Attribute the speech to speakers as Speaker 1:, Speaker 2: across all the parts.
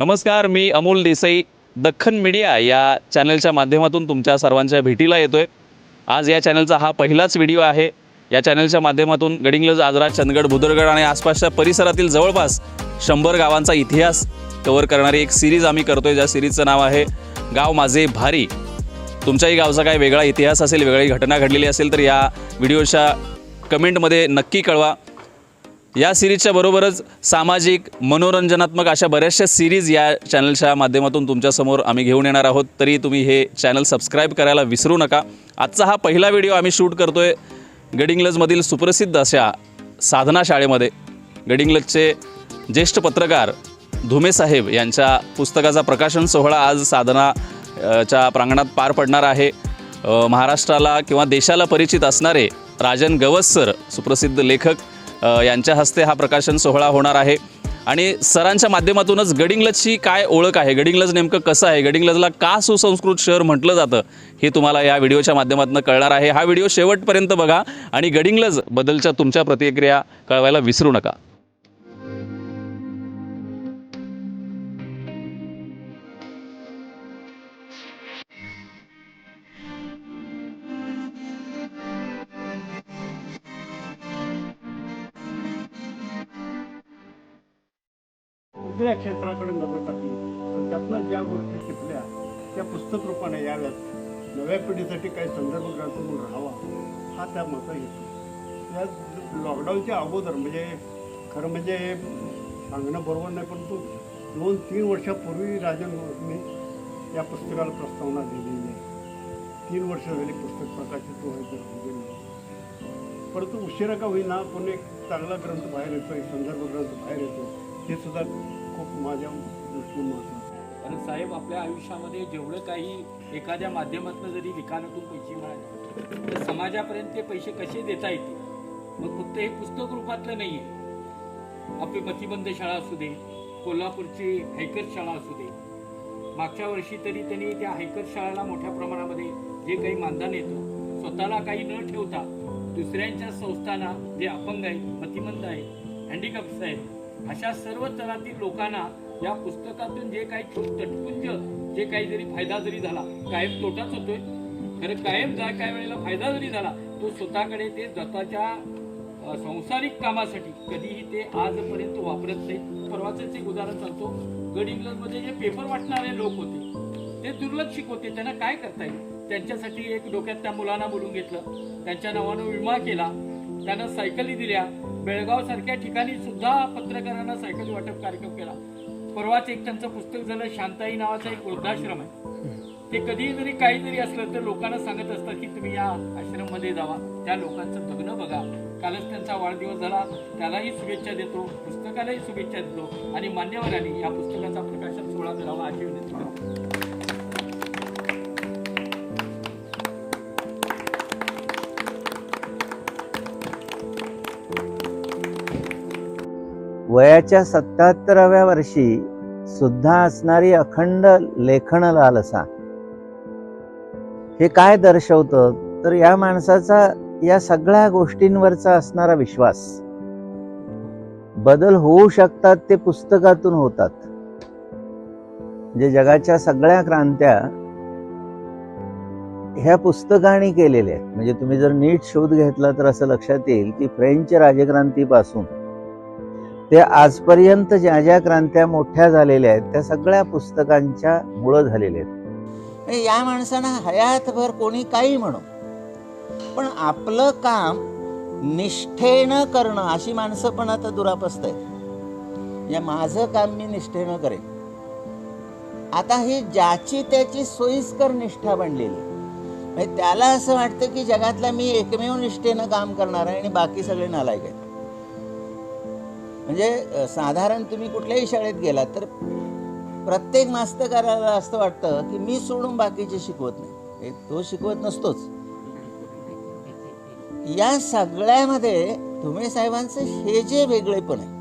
Speaker 1: नमस्कार मी अमोल देसाई दख्खन मीडिया या चॅनलच्या माध्यमातून तुमच्या सर्वांच्या भेटीला येतो आहे आज या चॅनलचा हा पहिलाच व्हिडिओ आहे. या चॅनलच्या माध्यमातून गडिंग्लज आजरा चंदगड भुदरगड आणि आसपासच्या परिसरातील जवळपास शंभर गावांचा इतिहास कव्हर करणारी एक सिरीज आम्ही करतो आहे ज्या सिरीजचं नाव आहे गाव माझे भारी. तुमच्याही गावचा काय वेगळा इतिहास असेल वेगळी घटना घडलेली असेल तर या व्हिडिओच्या कमेंटमध्ये नक्की कळवा. या सिरीजच्या बरोबरच सामाजिक मनोरंजनात्मक अशा बऱ्याचशा सिरीज या चॅनलच्या माध्यमातून तुमच्यासमोर आम्ही घेऊन येणार आहोत. तरी तुम्ही हे चॅनल सबस्क्राईब करायला विसरू नका. आजचा हा पहिला व्हिडिओ आम्ही शूट करतो आहे गडिंग्लजमधील सुप्रसिद्ध अशा साधना शाळेमध्ये. गडिंग्लजचे ज्येष्ठ पत्रकार धुमे साहेब यांच्या पुस्तकाचा प्रकाशन सोहळा आज साधना च्या प्रांगणात पार पडणार आहे. महाराष्ट्राला किंवा देशाला परिचित असणारे राजन गवस सर सुप्रसिद्ध लेखक यांच्या हस्ते हा प्रकाशन सोहळा होणार आहे. आणि सरांच्या माध्यमातूनच गडिंग्लजची काय ओळख आहे? गडिंग्लज नेमकं कसं आहे? गडिंग्लजला का सुसंस्कृत शहर म्हटलं जातं? हे तुम्हाला या व्हिडिओच्या माध्यमातून कळणार आहे. हा व्हिडिओ शेवटपर्यंत बघा आणि गडिंग्लज बद्दलच्या तुमच्या प्रतिक्रिया कळवायला विसरू नका.
Speaker 2: वेगळ्या क्षेत्राकडे नजर टाकली. तर त्यातनं ज्या गोष्टी शिकल्या त्या पुस्तक रूपाने याव्यात. नव्या पिढीसाठी काही संदर्भ ग्रंथ म्हणून राहावा हा त्या मता येतो या लॉकडाऊनच्या अगोदर म्हणजे खरं म्हणजे सांगणं बरोबर नाही परंतु दोन तीन वर्षापूर्वी राजन मी या पुस्तकाला प्रस्तावना दिलेली आहे तीन वर्ष झाली पुस्तक प्रकाशित व्हायचं परंतु उशिरा का होईना पण एक चांगला ग्रंथ बाहेर येतो एक संदर्भ ग्रंथ बाहेर येतो हे सुद्धा खूप माझ्या दृष्टीने महत्वाचं आहे.
Speaker 3: कारण साहेब आपल्या आयुष्यामध्ये जेवढं काही एखाद्या माध्यमातून जरी लिखाणातून पैसे मिळाले तर समाजापर्यंत ते पैसे कसे देता येतील? मग फक्त हे पुस्तक रूपातलं नाही आहे आपली प्रतिबंध शाळा असू दे कोल्हापूरची हायकर शाळा असू दे. मागच्या वर्षी तरी त्यांनी त्या हायकर शाळेला मोठ्या प्रमाणामध्ये जे काही मानधन येतं स्वतःला काही न ठेवता दुसऱ्यांच्या संस्थांना जे अपंग आहेत मतिमंद आहेत हँडिकॅप्स आहेत अशा सर्व तरातील लोकांना या पुस्तकातून जे काही तटपुंज जे काही जरी फायदा जरी झाला कायम तोटाच होतोय. खरं कायम जा काय वेळेला फायदा जरी झाला तो स्वतःकडे ते स्वतःच्या संसारिक कामासाठी कधीही ते आजपर्यंत वापरत नाही परवाच एक उदाहरण सांगतो. गड इंग्लंडमध्ये जे पेपर वाटणारे लोक होते ते दुर्लक्षित होते. त्यांना काय करता येईल? त्यांच्यासाठी एक डोक्यात त्या मुलांना बोलून घेतलं. त्यांच्या नावानं विमा केला. त्यांना सायकली दिल्या. बेळगाव सारख्या ठिकाणी सुद्धा पत्रकारांना सायकल वाटप कार्यक्रम केला. परवाच एक त्यांचं पुस्तक झालं शांताई नावाचा एक वृद्धाश्रम आहे. ते कधीही जरी काही जरी असलं तर लोकांना सांगत असतात की तुम्ही या आश्रममध्ये जावा. त्या लोकांचं जगणं बघा. कालच त्यांचा वाढदिवस झाला. त्यालाही शुभेच्छा देतो. पुस्तकालाही शुभेच्छा देतो. आणि मान्यवरांनी या पुस्तकाचा प्रकाशन सोहळा करावा अशी विनंती करतो.
Speaker 4: वयाच्या सत्याहत्तराव्या वर्षी सुद्धा असणारी अखंड लेखन लालसा. हे काय दर्शवतं? तर या माणसाचा या सगळ्या गोष्टींवरचा असणारा विश्वास. बदल होऊ शकतात ते पुस्तकातून होतात. म्हणजे जगाच्या सगळ्या क्रांत्या ह्या पुस्तकाने केलेल्या आहेत. म्हणजे तुम्ही जर नीट शोध घेतला तर असं लक्षात येईल की फ्रेंच राजक्रांतीपासून ते आजपर्यंत ज्या ज्या क्रांत्या मोठ्या झालेल्या आहेत त्या सगळ्या पुस्तकांच्या मुळं झालेल्या आहेत. या माणसानं हयातभर कोणी काही म्हणू. पण आपलं काम निष्ठेनं करणं अशी माणसं पण आता दुरापस्त आहेत. या माझं काम मी निष्ठेनं करेन. आता ही ज्याची त्याची सोयीस्कर निष्ठा बनलेली म्हणजे त्याला असं वाटतं की जगातला मी एकमेव निष्ठेनं काम करणार आहे आणि बाकी सगळे नालायक आहेत. म्हणजे साधारण तुम्ही कुठल्याही शाळेत गेलात तर प्रत्येक मास्तकाराला असं वाटतं की मी सोडून बाकीचे शिकवत नाही. तो शिकवत नसतोच. या सगळ्यामध्ये धुमे साहेबांचं हे जे वेगळेपण आहे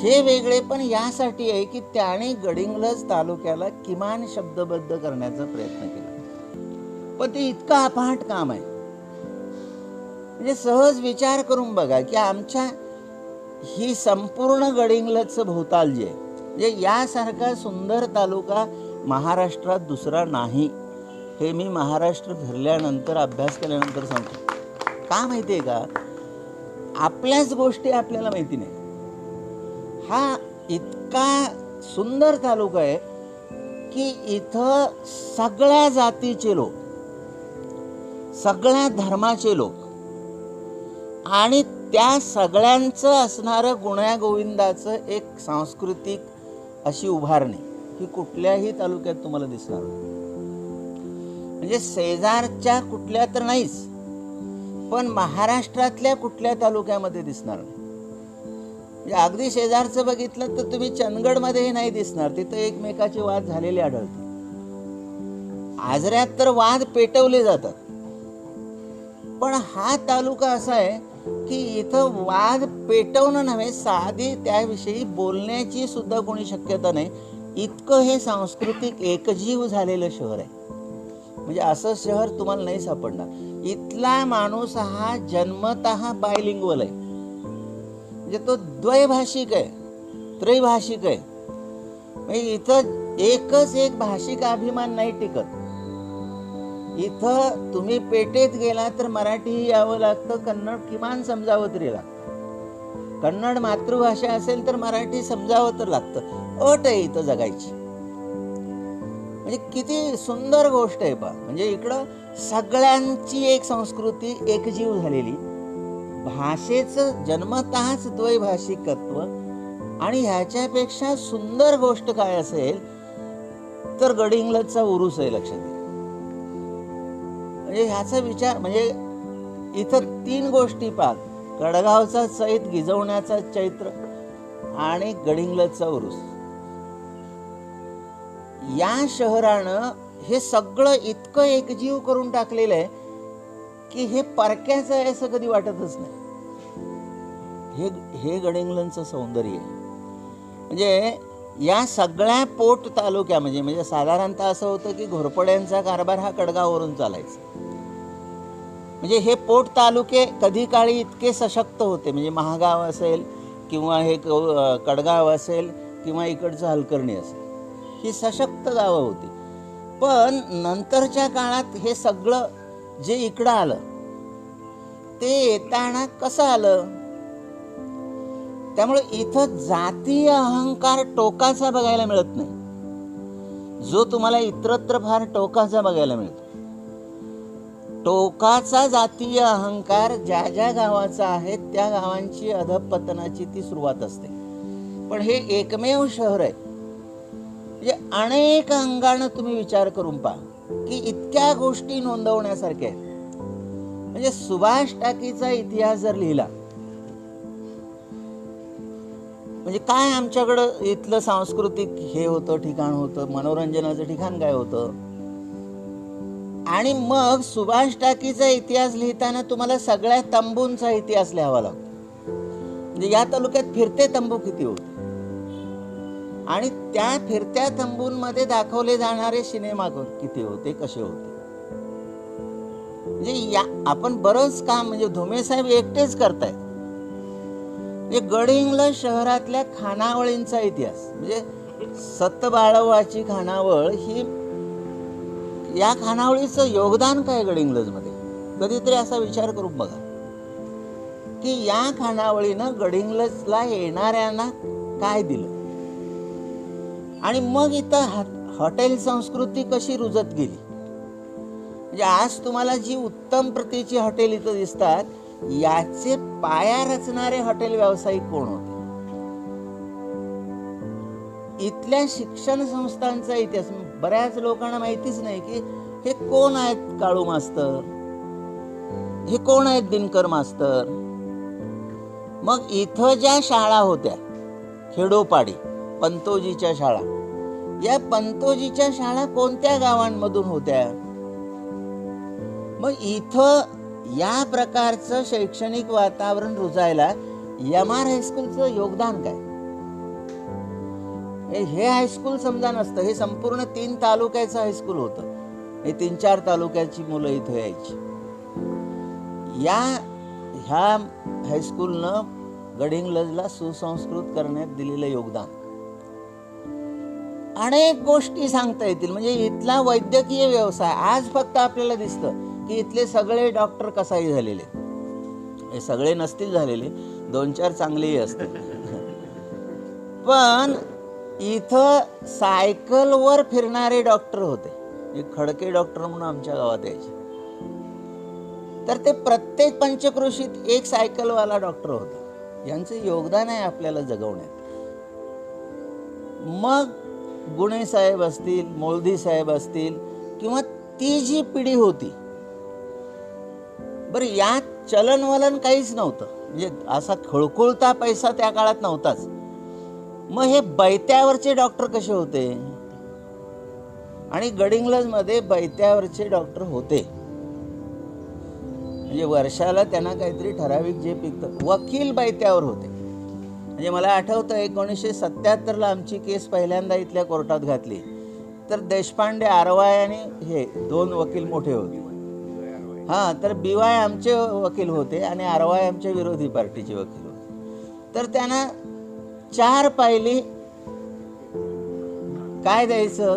Speaker 4: हे वेगळेपण यासाठी आहे की त्याने गडिंगलज तालुक्याला किमान शब्दबद्ध करण्याचा प्रयत्न केला. पण ते इतकं अफाट काम आहे. म्हणजे सहज विचार करून बघा की आमच्या ही संपूर्ण गडिंगलचं भोवताल जे आहे. म्हणजे यासारखा सुंदर तालुका महाराष्ट्रात दुसरा नाही. हे मी महाराष्ट्र फिरल्यानंतर अभ्यास केल्यानंतर सांगतो. का माहिती आहे का? आपल्याच गोष्टी आपल्याला माहिती नाही. हा इतका सुंदर तालुका आहे की इथं सगळ्या जातीचे लोक सगळ्या धर्माचे लोक आणि त्या सगळ्यांचं असणारं गुण्यागोविंदाचं एक सांस्कृतिक अशी उभारणी ही कुठल्याही तालुक्यात तुम्हाला दिसणार म्हणजे शेजारच्या कुठल्या तर नाहीच पण महाराष्ट्रातल्या कुठल्या तालुक्यामध्ये दिसणार नाही. म्हणजे अगदी शेजारचं बघितलं तर तुम्ही चंदगडमध्येही नाही दिसणार तिथं एकमेकाचे वाद झालेले आढळतील आजऱ्यात तर वाद पेटवले जातात. पण हा तालुका असा आहे की इथं वाद पेटवणं नव्हे साधी त्याविषयी बोलण्याची सुद्धा कोणी शक्यता नाही. इतकं हे सांस्कृतिक एकजीव झालेलं शहर आहे. म्हणजे असं शहर तुम्हाला नाही सापडणार. इथला माणूस हा जन्मत बायलिंगवल आहे. म्हणजे तो द्वैभाषिक आहे त्रैभाषिक आहे. म्हणजे इथं एकच एक भाषिक अभिमान नाही टिकत. इथं तुम्ही पेटेत गेला तर मराठीही यावं लागतं कन्नड किमान समजावं तरी लागतं. कन्नड मातृभाषा असेल तर मराठी समजावं तर लागतं. अट आहे इथं जगायची. म्हणजे किती सुंदर गोष्ट आहे पा म्हणजे इकडं सगळ्यांची एक संस्कृती एकजीव झालेली. भाषेचं जन्मतःच द्वैभाषिकत्व आणि ह्याच्यापेक्षा सुंदर गोष्ट काय असेल तर गडिंग्लजचा उरूस आहे लक्षात घ्या. म्हणजे ह्याचा विचार म्हणजे इथं तीन गोष्टी पाक कडगावचा चैत गिजवण्याचा चैत्र आणि गडिंगलचा उरूस. या शहरानं हे सगळं इतकं एकजीव करून टाकलेलं आहे की हे परक्याचं आहे असं कधी वाटतच नाही. हे हे गडिंगलनचं सौंदर्य आहे. म्हणजे या सगळ्या पोट तालुक्या म्हणजे म्हणजे साधारणतः असं होतं की घोरपड्यांचा कारभार हा कडगाववरून चालायचा. म्हणजे हे पोट तालुके कधी काळी इतके सशक्त होते. म्हणजे महागाव असेल किंवा हे कडगाव असेल किंवा इकडचं हलकर्णी असेल. ही सशक्त गावं होती. पण नंतरच्या काळात हे सगळं जे इकडं आलं ते येताना कसं आलं? त्यामुळे इथं जातीय अहंकार टोकाचा बघायला मिळत नाही. जो तुम्हाला इतरत्र फार टोकाचा बघायला मिळतो. टोकाचा जातीय अहंकार ज्या ज्या गावाचा आहे त्या गावांची अधपतनाची ती सुरुवात असते. पण हे एकमेव शहर आहे. म्हणजे अनेक अंगानं तुम्ही विचार करून पहा की इतक्या गोष्टी नोंदवण्यासारख्या आहेत. म्हणजे सुभाष टाकीचा इतिहास जर लिहिला म्हणजे काय आमच्याकडं इथलं सांस्कृतिक हे होतं ठिकाण होतं मनोरंजनाचं ठिकाण काय होतं? आणि मग सुभाष टाकीचा इतिहास लिहिताना तुम्हाला सगळ्या तंबूंचा इतिहास लिहावा लागतो. म्हणजे या तालुक्यात फिरते तंबू किती होते? आणि त्या फिरत्या तंबूंमध्ये दाखवले जाणारे सिनेमा किती होते कसे होते? म्हणजे या आपण बरंच काम म्हणजे धुमे साहेब एकटेच करतायत. म्हणजे गडिंगला शहरातल्या खानावळींचा इतिहास म्हणजे सतबाळवाची खानावळ ही या खानावळीचं योगदान काय गडिंग्लजमध्ये कधीतरी असा विचार करून बघा. की या खानावळीनं गडिंग्लजला येणाऱ्यांना काय दिलं? आणि मग इथं हॉटेल संस्कृती कशी रुजत गेली? म्हणजे आज तुम्हाला जी उत्तम प्रतीची हॉटेल इथं दिसतात याचे पाया रचणारे हॉटेल व्यावसायिक कोण होते? इथल्या शिक्षण संस्थांचा इतिहास बऱ्याच लोकांना माहितीच नाही की हे कोण आहेत काळू मास्तर? हे कोण आहेत दिनकर मास्तर? मग इथं ज्या शाळा होत्या खेडोपाडी पंतोजीच्या शाळा या पंतोजीच्या शाळा कोणत्या गावांमधून होत्या? मग इथं या प्रकारचं शैक्षणिक वातावरण रुजायला एम आर हायस्कूलचं योगदान काय? हे- हायस्कूल समजा नसतं. हे संपूर्ण तीन तालुक्याचं हायस्कूल होतं. हे तीन चार तालुक्याची मुलं इथं यायची. या ह्या हायस्कूलनं गडिंग्लजला सुसंस्कृत करण्यात दिलेलं योगदान. अनेक गोष्टी सांगता येतील. म्हणजे इथला वैद्यकीय व्यवसाय आज फक्त आपल्याला दिसतं की इथले सगळे डॉक्टर कसाही झालेले. हे सगळे नसतील झालेले. दोन चार चांगलेही असतील. पण इथं सायकलवर फिरणारे डॉक्टर होते. खडके डॉक्टर म्हणून आमच्या गावात यायचे. तर ते प्रत्येक पंचक्रोशीत एक सायकलवाला डॉक्टर होता. यांचं योगदान आहे आपल्याला जगवण्यात. मग गुणे साहेब असतील मोळदी साहेब असतील किंवा ती जी पिढी होती. बरं यात चलनवलन काहीच नव्हतं. म्हणजे असा खळखुळता पैसा त्या काळात नव्हताच. मग हे बैत्यावरचे डॉक्टर कसे होते? आणि गडिंग्लजमध्ये बैत्यावरचे डॉक्टर होते. म्हणजे वर्षाला त्यांना काहीतरी ठराविक जे पिकतं. वकील बैत्यावर होते. म्हणजे मला आठवतं एकोणीसशे सत्याहत्तरला आमची केस पहिल्यांदा इथल्या कोर्टात घातली. तर देशपांडे आरवाय आणि हे दोन वकील मोठे होते. हां तर बिवाय आमचे वकील होते आणि आरवाय आमच्या विरोधी पार्टीचे वकील होते. तर त्यांना चार पायली. काय द्यायचं?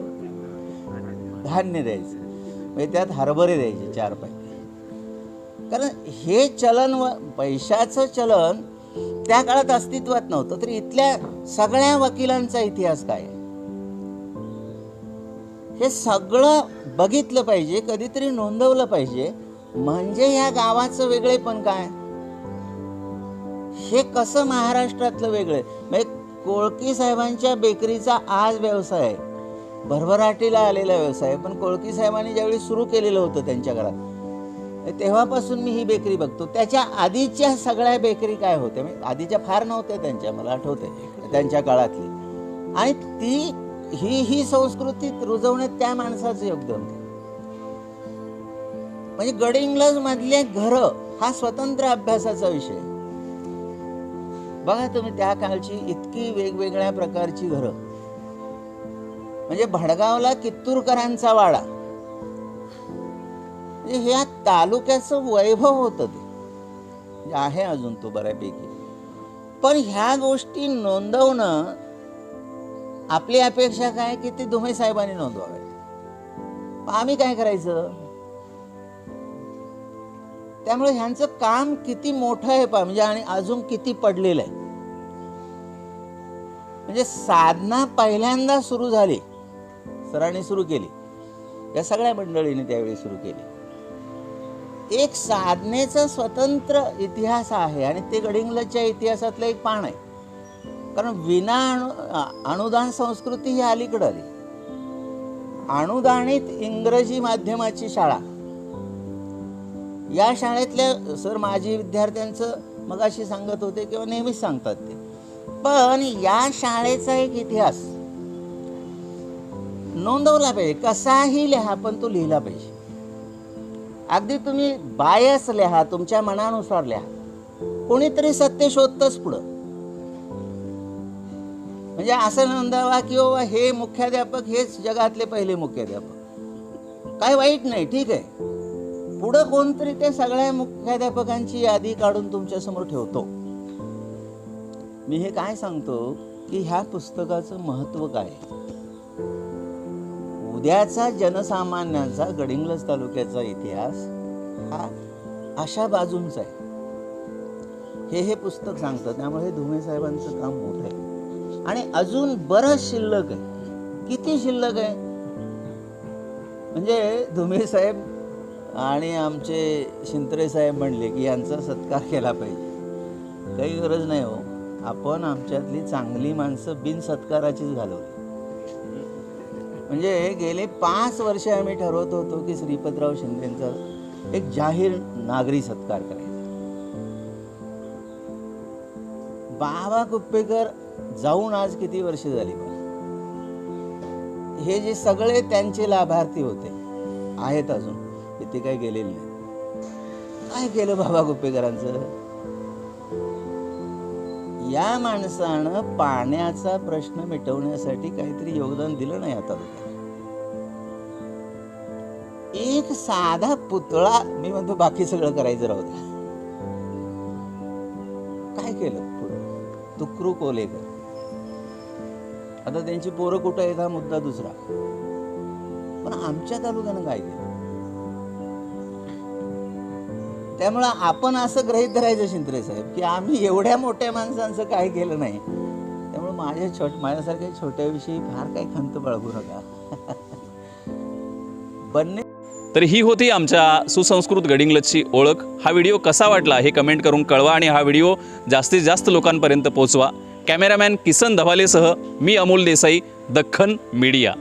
Speaker 4: धान्य द्यायचं. म्हणजे त्यात हरभरे द्यायचे चार पायली. कारण हे चलन व पैशाचं चलन त्या काळात अस्तित्वात नव्हतं तर इथल्या सगळ्या वकिलांचा इतिहास काय? आहे? हे सगळं बघितलं पाहिजे कधीतरी नोंदवलं पाहिजे. म्हणजे या गावाचं वेगळेपण काय? हे कसं महाराष्ट्रातलं वेगळं आहे? म्हणजे कोळकी साहेबांच्या बेकरीचा आज व्यवसाय आहे भरभराटीला आलेला व्यवसाय आहे. पण कोळकी साहेबांनी ज्यावेळी सुरू केलेलं होतं त्यांच्या घरात म्हणजे तेव्हापासून मी ही बेकरी बघतो त्याच्या आधीच्या सगळ्या बेकरी काय होत्या म्हणजे आधीच्या फार नव्हत्या त्यांच्या मला आठवते त्यांच्या काळातली आणि ती ही ही संस्कृती रुजवण्यात त्या माणसाचं योगदान म्हणजे गडिंग्लज मधले घर हा स्वतंत्र अभ्यासाचा विषय आहे. बघा तुम्ही त्या काळची इतकी वेगवेगळ्या प्रकारची घरं. म्हणजे भडगावला कित्तूरकरांचा वाडा. म्हणजे ह्या तालुक्याचं वैभव होतं ते. म्हणजे आहे अजून तो बऱ्यापैकी. पण ह्या गोष्टी नोंदवणं आपली अपेक्षा काय की ते दुमे साहेबांनी नोंदवाव्यात. आम्ही काय करायचं? त्यामुळे ह्यांचं काम किती मोठं आहे पा म्हणजे आणि अजून किती पडलेलं आहे. म्हणजे साधना पहिल्यांदा सुरू झाली सरांनी सुरू केली. या सगळ्या मंडळीने त्यावेळी सुरू केली. एक साधनेचा स्वतंत्र इतिहास आहे आणि ते गडिंगलच्या इतिहासातलं एक पान आहे. कारण विना अनु अनुदान संस्कृती ही अलीकडं आली. अनुदानित इंग्रजी माध्यमाची शाळा. या शाळेतल्या सर माजी विद्यार्थ्यांचं मगाशी सांगत होते किंवा नेहमीच सांगतात ते. पण या शाळेचा एक इतिहास नोंदवला पाहिजे. कसाही लिहा पण तो लिहिला पाहिजे. अगदी तुम्ही बायस लिहा तुमच्या मनानुसार लिहा. कोणीतरी सत्य शोधतच पुढं. म्हणजे असं नोंदावा की बाबा हे मुख्याध्यापक हेच जगातले पहिले मुख्याध्यापक. काय वाईट नाही ठीक आहे. पुढं कोणतरी त्या सगळ्या मुख्याध्यापकांची यादी काढून तुमच्यासमोर ठेवतो. मी हे काय सांगतो की ह्या पुस्तकाचं महत्त्व काय? उद्याचा जनसामान्यांचा गडिंग्लज तालुक्याचा इतिहास हा अशा बाजूंचा आहे. हे हे पुस्तक सांगतं त्यामुळे धुमे साहेबांचं काम मोठं आहे. आणि अजून बरंच शिल्लक आहे. किती शिल्लक आहे? म्हणजे धुमे साहेब आणि आमचे शिंत्रे साहेब म्हणले की यांचा सत्कार केला पाहिजे. काही गरज नाही हो. आपण आमच्यातली चांगली माणसं बिनसत्काराचीच घालवली. म्हणजे गेले पाच वर्ष आम्ही ठरवत होतो की श्रीपतराव शिंदेचा एक जाहीर नागरी सत्कार करायचा. बाबा कुप्पेकर जाऊन आज किती वर्ष झाली हे जे सगळे त्यांचे लाभार्थी होते आहेत अजून. ते काय काही गेलेले नाही. काय केलं बाबा गुप्पेकरांचं? या माणसानं पाण्याचा प्रश्न मिटवण्यासाठी काहीतरी योगदान दिलं नाही आता. एक साधा पुतळा मी म्हणतो बाकी सगळं करायचं राहू द्या. काय केलं पुढं? तुक्रू कोलेकर. आता त्यांची पोरं कुठं आहेत हा मुद्दा दुसरा. पण आमच्या तालुक्यानं काय केलं? त्यामुळं आपण असं ग्रहित धरायचं शिंत्रे साहेब की आम्ही एवढ्या मोठ्या माणसांचं काय केलं नाही. त्यामुळे माझ्या छोट माझ्यासारख्या छोट्याविषयी फार काही खंत बाळगू नका. बनणे
Speaker 1: तर ही होती आमच्या सुसंस्कृत गडिंग्लजची ओळख. हा व्हिडिओ कसा वाटला हे कमेंट करून कळवा आणि हा व्हिडिओ जास्तीत जास्त लोकांपर्यंत पोहोचवा कॅमेरामॅन किसन धवालेसह मी अमोल देसाई दख्खन मीडिया.